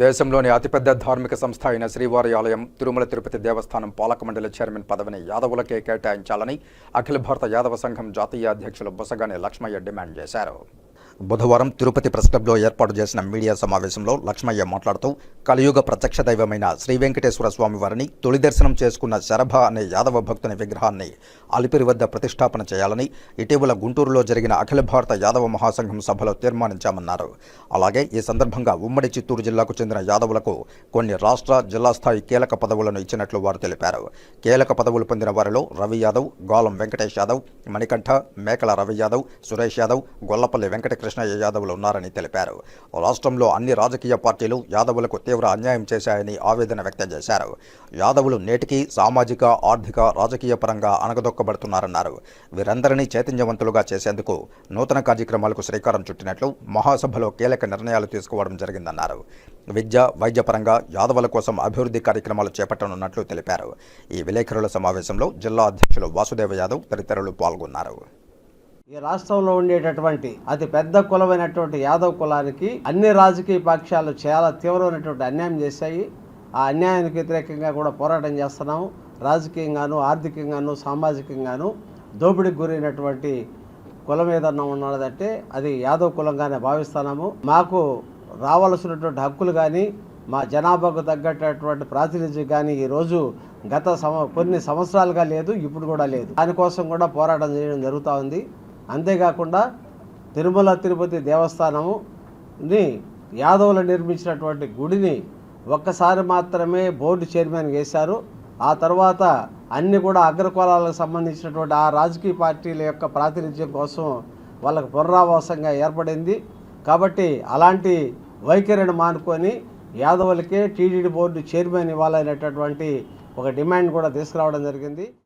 దేశంలోని అతిపెద్ద ధార్మిక సంస్థ అయిన శ్రీవారి ఆలయం తిరుమల తిరుపతి దేవస్థానం పాలక మండలి చైర్మన్ పదవిని యాదవులకే కేటాయించాలని అఖిల భారత యాదవ సంఘం జాతీయ అధ్యక్షులు బొసగాని లక్ష్మయ్య డిమాండ్ చేశారు. బుధవారం తిరుపతి ప్రెస్ క్లబ్లో ఏర్పాటు చేసిన మీడియా సమావేశంలో లక్ష్మయ్య మాట్లాడుతూ కలియుగ ప్రత్యక్ష దైవమైన శ్రీ వెంకటేశ్వర స్వామి వారిని తొలి దర్శనం చేసుకున్న శరభ అనే యాదవ భక్తుని విగ్రహాన్ని అలిపిరి వద్ద ప్రతిష్టాపన చేయాలని ఇటీవల గుంటూరులో జరిగిన అఖిల భారత యాదవ మహాసంఘం సభలో తీర్మానించామన్నారు. అలాగే ఈ సందర్భంగా ఉమ్మడి చిత్తూరు జిల్లాకు చెందిన యాదవులకు కొన్ని రాష్ట్ర జిల్లా స్థాయి కీలక పదవులను ఇచ్చినట్లు వారు తెలిపారు. కీలక పదవులు పొందిన వారిలో రవి యాదవ్ గోలం వెంకటేష్ యాదవ్ మణికంఠ మేకల రవి యాదవ్ సురేష్ యాదవ్ గొల్లపల్లి కృష్ణయ్య యాదవులు ఉన్నారని తెలిపారు. రాష్ట్రంలో అన్ని రాజకీయ పార్టీలు యాదవులకు తీవ్ర అన్యాయం చేశాయని ఆవేదన వ్యక్తం చేశారు. యాదవులు నేటికి సామాజిక ఆర్థిక రాజకీయ పరంగా అణగదొక్కబడుతున్నారన్నారు. వీరందరినీ చైతన్యవంతులుగా చేసేందుకు నూతన కార్యక్రమాలకు శ్రీకారం చుట్టినట్లు మహాసభలో కీలక నిర్ణయాలు తీసుకోవడం జరిగిందన్నారు. విద్య వైద్యపరంగా యాదవుల కోసం అభివృద్ధి కార్యక్రమాలు చేపట్టనున్నట్లు తెలిపారు. ఈ విలేకరుల సమావేశంలో జిల్లా అధ్యక్షులు వాసుదేవ యాదవ్ తదితరులు పాల్గొన్నారు. ఈ రాష్ట్రంలో ఉండేటటువంటి అతి పెద్ద కులమైనటువంటి యాదవ్ కులానికి అన్ని రాజకీయ పక్షాలు చాలా తీవ్రమైనటువంటి అన్యాయం చేశాయి. ఆ అన్యాయానికి వ్యతిరేకంగా కూడా పోరాటం చేస్తున్నాము. రాజకీయంగాను ఆర్థికంగాను సామాజికంగాను దోపిడీకి గురైనటువంటి కులం ఏదన్నా ఉన్నదంటే అది యాదవ్ కులంగానే భావిస్తున్నాము. మాకు రావాల్సినటువంటి హక్కులు కానీ మా జనాభాకు తగ్గటటువంటి ప్రాతినిధ్యం కానీ ఈరోజు గత సమ కొన్ని సంవత్సరాలుగా లేదు ఇప్పుడు కూడా లేదు. దానికోసం కూడా పోరాటం చేయడం జరుగుతూ ఉంది. అంతేకాకుండా తిరుమల తిరుపతి దేవస్థానముని యాదవులు నిర్మించినటువంటి గుడిని ఒక్కసారి మాత్రమే బోర్డు చైర్మన్ వేశారు. ఆ తర్వాత అన్ని కూడా అగ్రకులాలకు సంబంధించినటువంటి ఆ రాజకీయ పార్టీల యొక్క ప్రాతినిధ్యం కోసం వాళ్ళకు పునరావాసంగా ఏర్పడింది. కాబట్టి అలాంటి వైఖరిని మానుకొని యాదవులకే టీడీడీ బోర్డు చైర్మన్ ఇవ్వాలనేటటువంటి ఒక డిమాండ్ కూడా తీసుకురావడం జరిగింది.